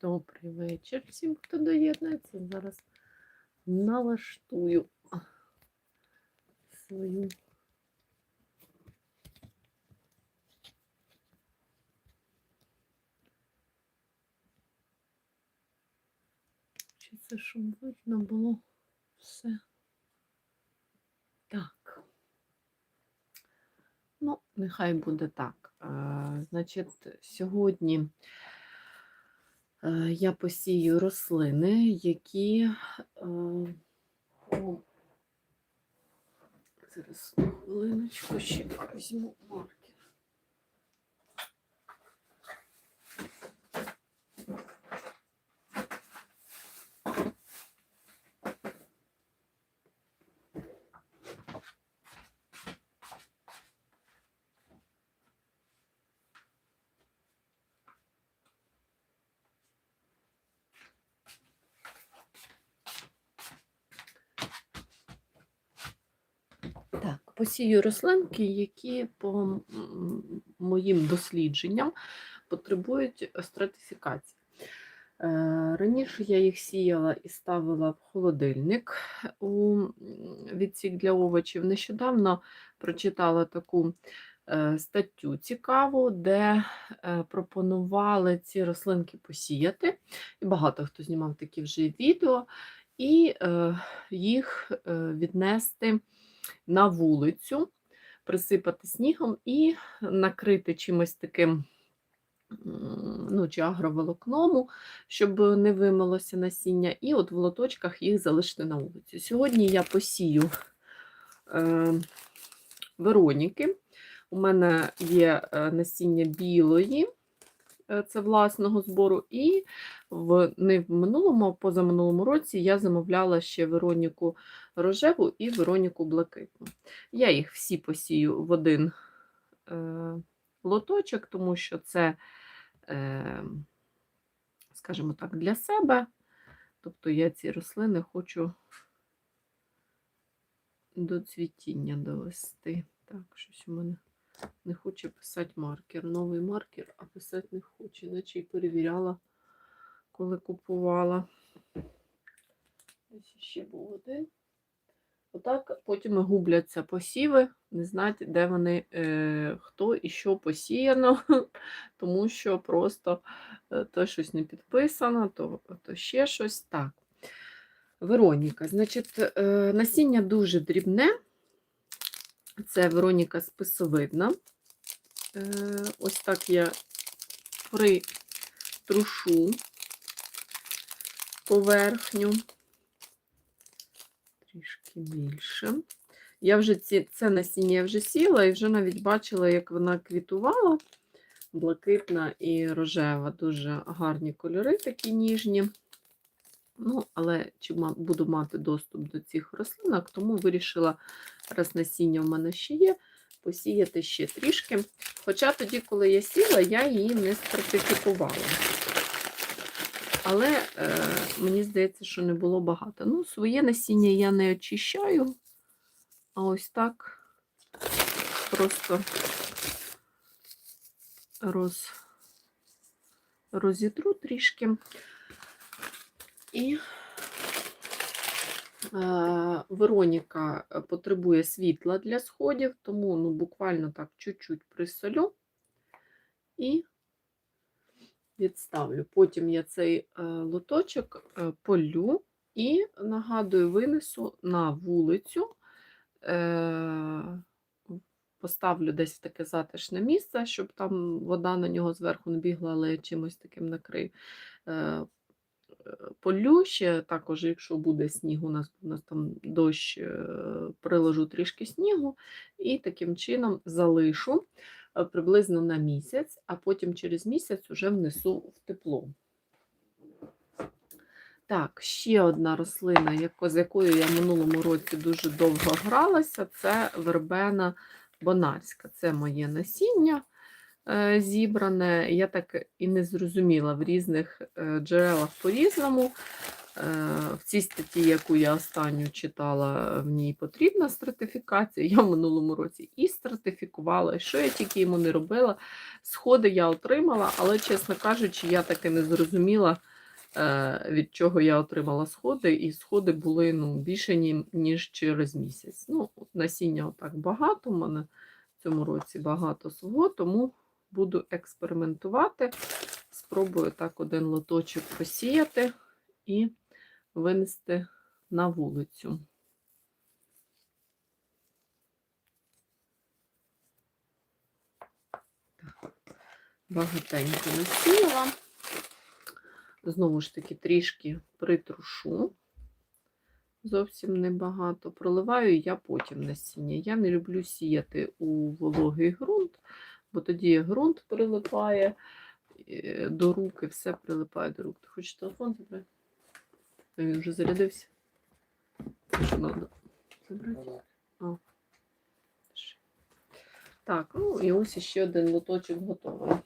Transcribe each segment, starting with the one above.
Добрий вечір всім, хто доєднується. Зараз налаштую свою. Чи це щоб видно було все? Так. Ну, нехай буде так. Е, Значить, сьогодні я посію рослини, які. е, Зараз хвилиночку ще візьму маркер. Посію рослинки, які по моїм дослідженням потребують стратифікації. Е, Раніше я їх сіяла і ставила в холодильник у відсік для овочів. Нещодавно прочитала таку е, статтю цікаву, де е, пропонували ці рослинки посіяти. І багато хто знімав такі вже відео, і їх віднести на вулицю, присипати снігом і накрити чимось таким ну, чи агроволокном, щоб не вимилося насіння, і от в лоточках їх залишити на вулицю. Сьогодні я посію е, Вероніки. У мене є е, насіння білої, це власного збору, і в, не в минулому, а позаминулому році я замовляла ще Вероніку рожеву і Вероніку блакитну. Я їх всі посію в один е, лоточок, тому що це, е, скажімо так, для себе. Тобто я ці рослини хочу до цвітіння довести. Так, щось у мене не хоче писати маркер. Новий маркер, а писати не хоче, наче й перевіряла, коли купувала. Ось ще був один. Отак потім губляться посіви, не знати, де вони, е, хто і що посіяно, тому що просто е, то щось не підписано, то, то ще щось. Так. Вероніка. Значить, е, насіння дуже дрібне. Це Вероніка списовидна. Е, ось так я притрушу поверхню трішки більше. Я вже ці, це насіння я вже сіла і вже навіть бачила, як вона квітувала. Блакитна і рожева, дуже гарні кольори, такі ніжні. Ну, але чи буду мати доступ до цих рослинок, тому вирішила, раз насіння в мене ще є, посіяти ще трішки. Хоча тоді, коли я сіла, я її не стратифікувала. Але е, мені здається, що не було багато. Ну, своє насіння я не очищаю, а ось так просто роз, розітру трішки. І е, Вероніка потребує світла для сходів, тому ну, буквально так чуть-чуть присолю і відставлю. Потім я цей е, лоточок е, полю і, нагадую, винесу на вулицю, е, поставлю десь в таке затишне місце, щоб там вода на нього зверху не бігла, але я чимось таким накрию. Полю також, якщо буде сніг, у нас у нас там дощ, е, приложу трішки снігу, і таким чином залишу е, приблизно на місяць, а потім через місяць вже внесу в тепло. Так, ще одна рослина, з якою я в минулому році дуже довго гралася, це вербена бонарська. Це моє насіння зібране. Я так і не зрозуміла в різних е, джерелах по-різному. в цій статті, яку я останню читала, в ній потрібна стратифікація. Я в минулому році і стратифікувала, і що я тільки йому не робила. Сходи я отримала, але, чесно кажучи, я таки не зрозуміла, е, від чого я отримала сходи, і сходи були ну, більше, ніж через місяць. Ну, насіння отак багато, у мене в цьому році багато свого, тому буду експериментувати. Спробую так один лоточок посіяти і винести на вулицю. Багатенько насіяла. Знову ж таки, трішки притрушу. Зовсім небагато. Проливаю я потім насіння. Я не люблю сіяти у вологий ґрунт, бо тоді ґрунт прилипає до руки, все прилипає до рук. Ти хочеш телефон забрати? Він вже зарядився. Що треба? Забрати? Так, ну і ось ще один лоточок готовий.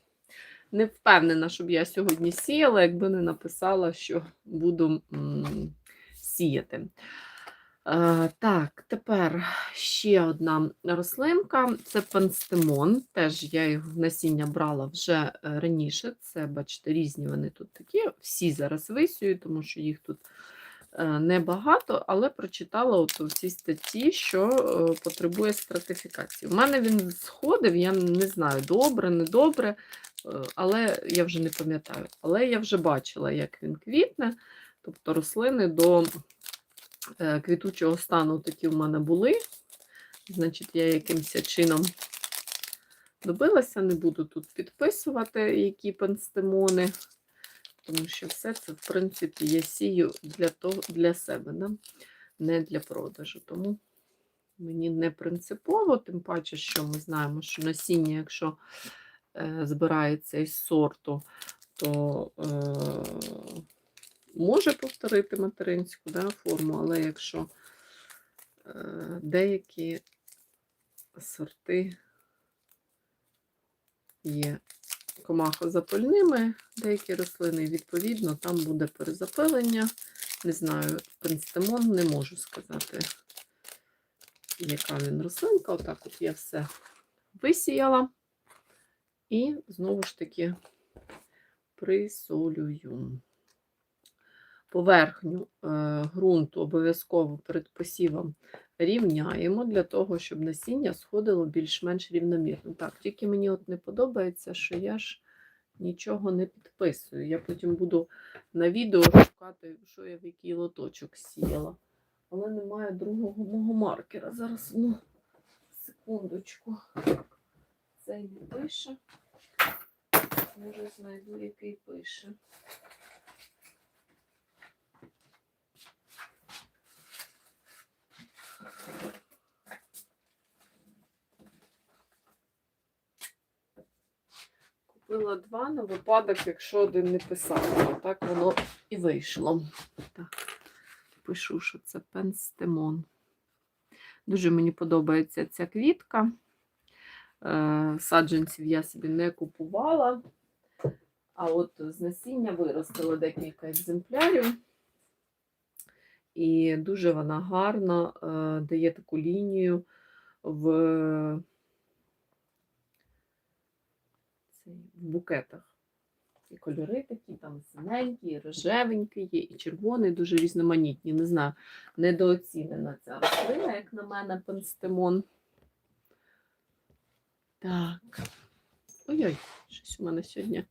Не впевнена, щоб я сьогодні сіяла, якби не написала, що буду м, сіяти. Е, так, тепер ще одна рослинка це панстемон. Теж я його в насіння брала вже е, раніше. Це, бачите, різні вони тут такі. Всі зараз висію, тому що їх тут е, небагато, але прочитала от у цій статті, що потребує стратифікації. У мене він сходив, я не знаю, добре, недобре, але я вже не пам'ятаю. Але я вже бачила, як він квітне. Тобто рослини до квітучого стану такі в мене були. Значить, я якимось чином добилася, не буду тут підписувати, які панстемони, тому що все це, в принципі, я сію для, того, для себе, да? не для продажу. Тому мені не принципово, тим паче, що ми знаємо, що насіння, якщо е, збирається із сорту, то е, може повторити материнську да, форму, але якщо е, деякі сорти є комахозапальними, деякі рослини, відповідно, там буде перезапилення. Не знаю, пенстемон не можу сказати, яка він рослинка. Отак от я все висіяла. І знову ж таки присолюю. Поверхню е, ґрунту обов'язково перед посівом рівняємо для того, щоб насіння сходило більш-менш рівномірно. Так, тільки мені от не подобається, що я ж нічого не підписую. Я потім буду на відео шукати, що я в який лоточок сіяла. Але немає другого мого маркера. Зараз ну, секундочку. Цей не пише. Може, знайду, який пише. Купила два на випадок, якщо один не писав. Так воно і вийшло. Так, пишу, що це пенстемон. Дуже мені подобається ця квітка. Е, Саджанців я собі не купувала. А от з насіння виростила декілька екземплярів. І дуже вона гарно е, дає таку лінію в, цей, в букетах. І кольори такі, там синенькі, рожевенькі є, і червоний, дуже різноманітні. Не знаю, недооцінена ця рослина, як на мене, пенстемон. Так. Ой-ой, щось у мене сьогодні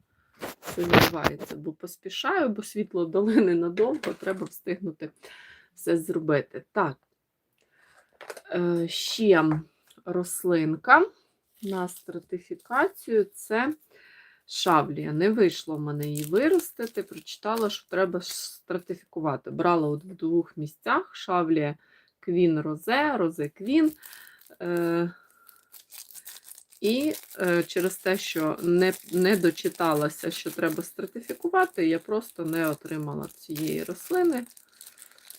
відбувається, бо поспішаю, бо світло дали ненадовго, треба встигнути все зробити. Так, Е, ще рослинка на стратифікацію це шавлія. Не вийшло в мене її виростити. Прочитала, що треба стратифікувати. Брала от в двох місцях шавлія Квін Розе, Розе Квін. І е, через те, що не, не дочиталася, що треба стратифікувати, я просто не отримала цієї рослини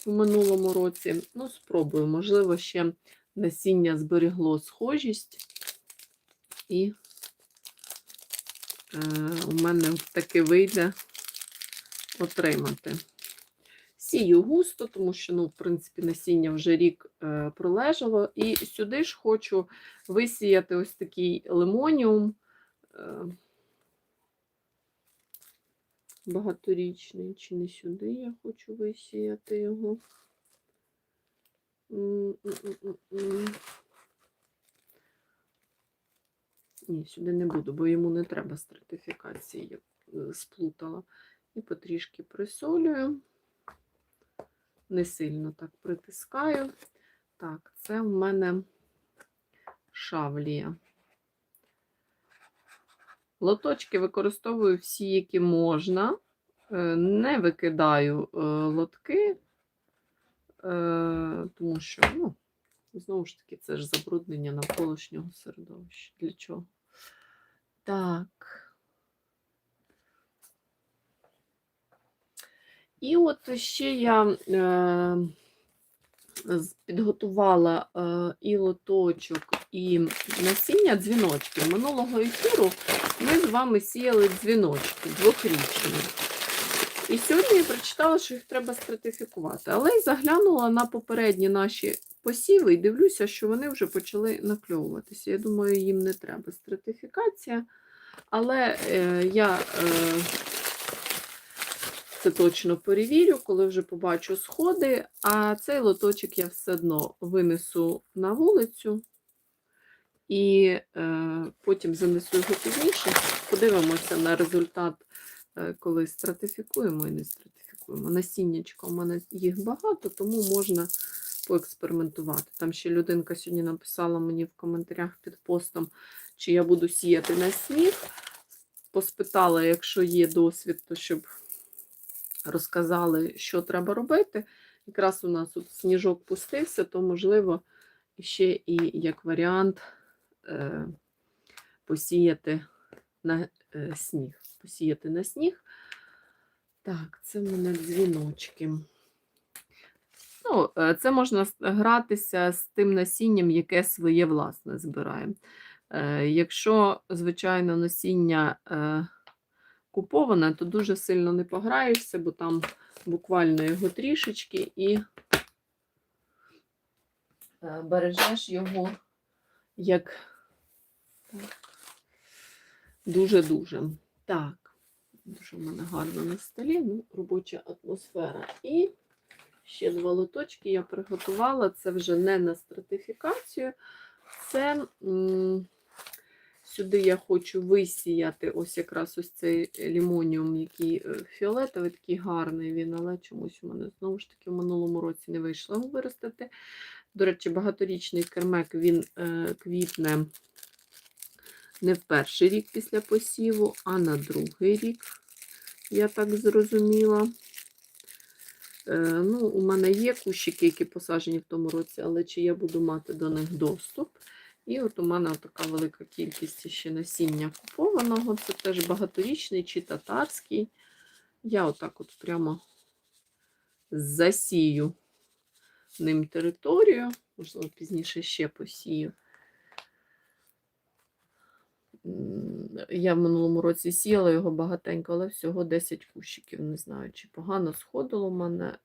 в минулому році. Ну, спробую, можливо, ще насіння зберігло схожість, і е, у мене таки вийде отримати. Сію густо, тому що, ну, в принципі, насіння вже рік е, пролежало. І сюди ж хочу висіяти ось такий лимоніум. Е, багаторічний, чи не сюди я хочу висіяти його. М-м-м-м-м. Ні, сюди не буду, бо йому не треба стратифікації, я е, сплутала. І потрішки присолюю. Не сильно так притискаю. Так, це в мене шавлія. Лоточки використовую всі, які можна. Е, Не викидаю е, лотки, тому що, ну, знову ж таки, це ж забруднення навколишнього середовища. Для чого? Так. І от ще я е, підготувала е, і лоточок, і насіння дзвіночків. Минулого ефіру ми з вами сіяли дзвіночки двохрічні. І сьогодні я прочитала, що їх треба стратифікувати. Але й заглянула на попередні наші посіви і дивлюся, що вони вже почали накльовуватися. Я думаю, їм не треба стратифікація. Але е, я е, це точно перевірю, коли вже побачу сходи. А цей лоточок я все одно винесу на вулицю і е, потім занесу його пізніше. Подивимося на результат, коли стратифікуємо і не стратифікуємо. Насіннячка у мене їх багато, тому можна поекспериментувати. Там ще людинка сьогодні написала мені в коментарях під постом, чи я буду сіяти на сніг. Поспитала, якщо є досвід, то щоб розказали, що треба робити. Якраз у нас тут сніжок пустився, то, можливо, ще і як варіант е, посіяти на е, сніг. Посіяти на сніг. Так, це в мене дзвіночки. Ну, е, це можна гратися з тим насінням, яке своє власне збираємо. Е, Якщо, звичайно, насіння е, куповане, то дуже сильно не пограєшся, бо там буквально його трішечки і е, бережеш його як так, дуже-дуже. Так, дуже в мене гарно на столі, ну, робоча атмосфера. І ще два лоточки я приготувала. Це вже не на стратифікацію. Це м, сюди я хочу висіяти ось якраз ось цей лімоніум, який е, фіолетовий, такий гарний він, але чомусь у мене знову ж таки в минулому році не вийшло його виростити. До речі, багаторічний кермек він е, квітне не в перший рік після посіву, а на другий рік, я так зрозуміла. Е, ну, у мене є кущики, які посаджені в тому році, але чи я буду мати до них доступ. І от у мене така велика кількість ще насіння купованого. Це теж багаторічний чи татарський. Я отак от прямо засію ним територію. Можливо, пізніше ще посію. Я в минулому році сіяла його багатенько, але всього 10 кущиків. Не знаю, чи погано сходило в мене,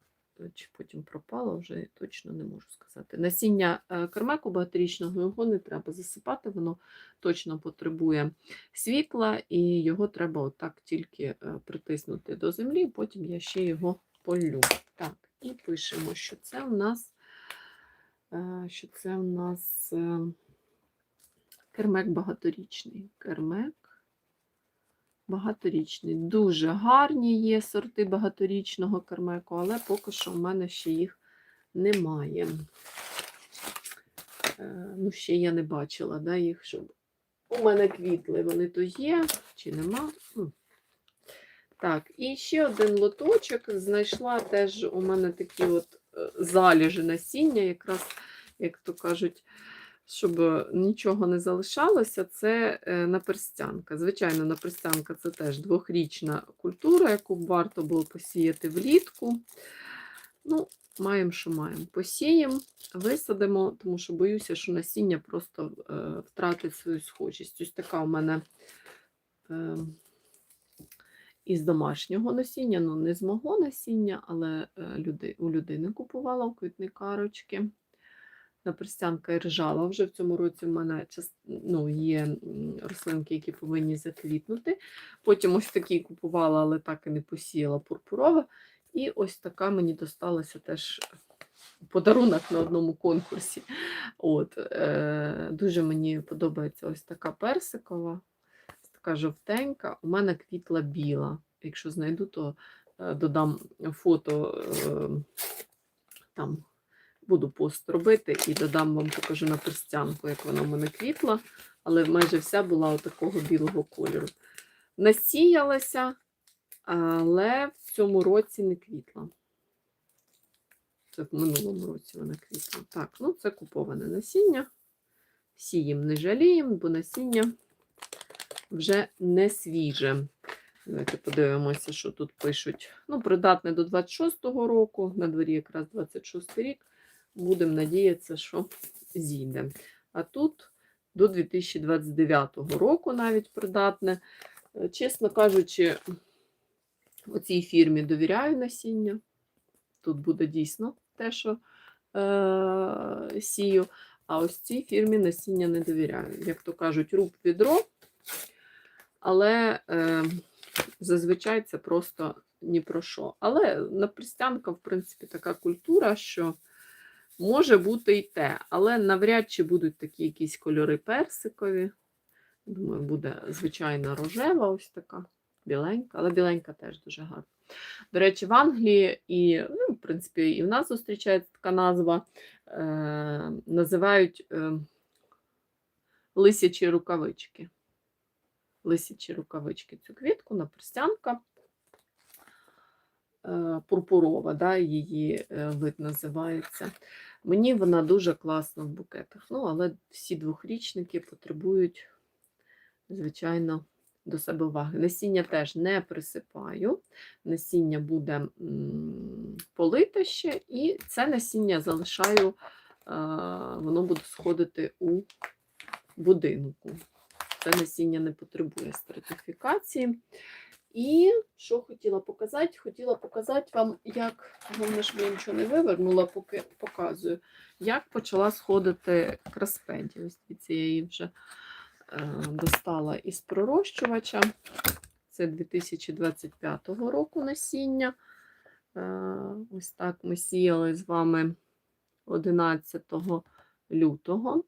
чи потім пропало, вже точно не можу сказати. Насіння е, кермеку багаторічного його не треба засипати, воно точно потребує світла, і його треба отак тільки е, притиснути до землі, потім я ще його полю. Так, і пишемо, що це у нас, е, що це у нас. Кермек багаторічний. Кермек багаторічний. Дуже гарні є сорти багаторічного кермеку, але поки що в мене ще їх немає. Е, Ну, ще я не бачила, да, їх, щоб у мене квітли. Вони то є, чи нема. Так, і ще один лоточок. Знайшла теж у мене такі от е, заліжі насіння, якраз, як то кажуть, щоб нічого не залишалося, це е, наперстянка. Звичайно, наперстянка це теж двохрічна культура, яку варто було посіяти влітку. Ну, маємо, що маємо. Посіємо, висадимо, тому що боюся, що насіння просто е, втратить свою схожість. Ось така у мене е, із домашнього насіння, ну не з мого насіння, але е, люди, у людини купувала у квітникарочки. Наперстянка і ржала. Вже в цьому році в мене ну, є рослинки, які повинні заквітнути. Потім ось такі купувала, але так і не посіяла пурпурова. І ось така мені досталася теж подарунок на одному конкурсі. От, е, дуже мені подобається ось така персикова, така жовтенька. У мене квітла біла. Якщо знайду, то е, додам фото. Е, там буду пост робити і додам вам покажу на перстянку, як вона в мене квітла, але майже вся була такого білого кольору. Насіялася, але в цьому році не квітла. Це в минулому році вона квітла. Так, ну це куповане насіння. Сієм не жаліємо, бо насіння вже не свіже. Давайте подивимося, що тут пишуть. Ну, придатне до 26-го року, на дворі якраз 26 й рік. Будемо надіятися, що зійде. А тут до 2029 року навіть придатне. Е, Чесно кажучи, оцій фірмі довіряю насіння. Тут буде дійсно те, що е- сію. А ось цій фірмі насіння не довіряю. Як то кажуть, руб відро. Але е, зазвичай це просто ні про що. Але напристянка, в принципі, така культура, що може бути і те, але навряд чи будуть такі якісь кольори персикові. Думаю, буде звичайна рожева, ось така, біленька, але біленька теж дуже гарна. До речі, в Англії і, ну, в принципі, і в нас зустрічається така назва, е, називають е, лисячі рукавички. Лисячі рукавички цю квітку, наперстянка е, пурпурова, да, її е, вид називається. Мені вона дуже класна в букетах. Ну, але всі двохрічники потребують, звичайно, до себе уваги. Насіння теж не присипаю. Насіння буде полите ще, і це насіння залишаю, е, воно буде сходити у будинку. Це насіння не потребує стратифікації. І що хотіла показати? Хотіла показати вам, як, головне, щоб я нічого не вивернула, поки показую, як почала сходити краспеді. Ось дивіться, я її вже е, достала із пророщувача. Це 2025 року насіння. Е, ось так ми сіяли з вами 11 лютого.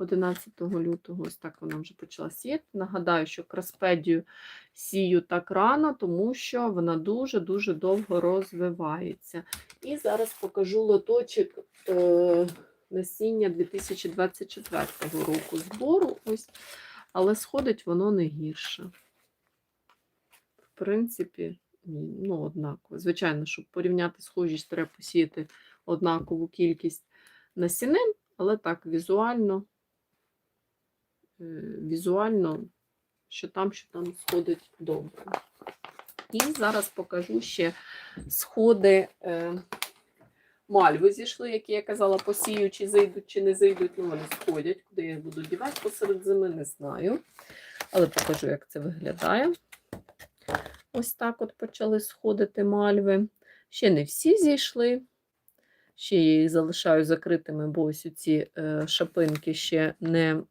11 лютого, ось так вона вже почала сіяти. Нагадаю, що краспедію сію так рано, тому що вона дуже-дуже довго розвивається. І зараз покажу лоточок е, насіння 2024 року збору. Ось, але сходить воно не гірше. В принципі, ну, однаково. Звичайно, щоб порівняти схожість, треба посіяти однакову кількість насінин, але так візуально візуально, що там, що там сходить добре. І зараз покажу ще сходи е, мальви зійшли, які я казала, посію, чи зайдуть, чи не зайдуть. Ну, вони сходять. Куди я їх буду дівати посеред зими, не знаю. Але покажу, як це виглядає. Ось так от почали сходити мальви. Ще не всі зійшли. Ще я їх залишаю закритими, бо ось ці е, шапинки ще не,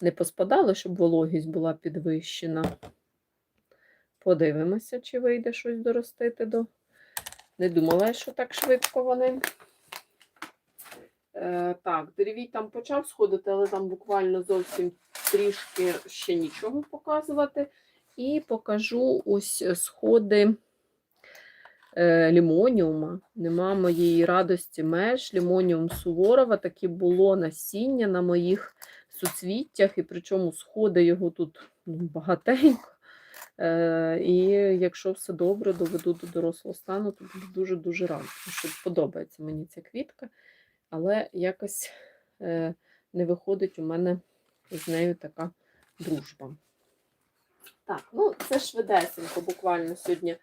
не поспадали, щоб вологість була підвищена. Подивимося, чи вийде щось доростити до. Не думала, що так швидко вони. Е, так, деревій там почав сходити, але там буквально зовсім трішки ще нічого показувати. І покажу ось сходи е, лімоніума. Нема моєї радості меж. Лімоніум Суворова таки було насіння на моїх суцвіттях, і причому сходи його тут ну, багатенько. Е, і якщо все добре, доведу до дорослого стану, то буду дуже-дуже рада, що подобається мені ця квітка, але якось е, не виходить у мене з нею така дружба. Так, ну це швидесенько, буквально сьогодні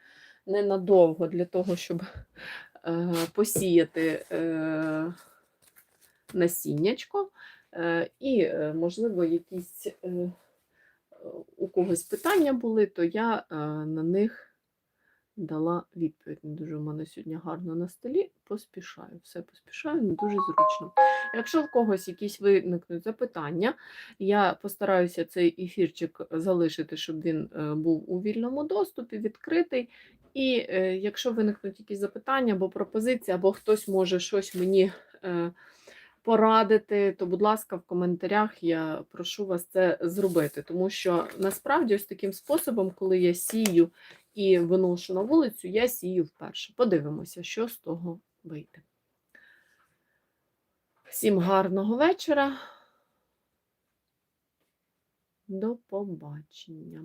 ненадовго для того, щоб е, посіяти насіннячко. Е, і, е, можливо, якісь е, у когось питання були, то я на них дала відповідь. Не дуже в мене сьогодні гарно на столі. Поспішаю. Все поспішаю, не дуже зручно. Якщо в когось якісь виникнуть запитання, я постараюся цей ефірчик залишити, щоб він був у вільному доступі, відкритий. І якщо виникнуть якісь запитання або пропозиції, або хтось може щось мені порадити, то, будь ласка, в коментарях я прошу вас це зробити. Тому що насправді ось таким способом, коли я сію і виношу на вулицю, я сію вперше. Подивимося, що з того вийде. Всім гарного вечора. До побачення.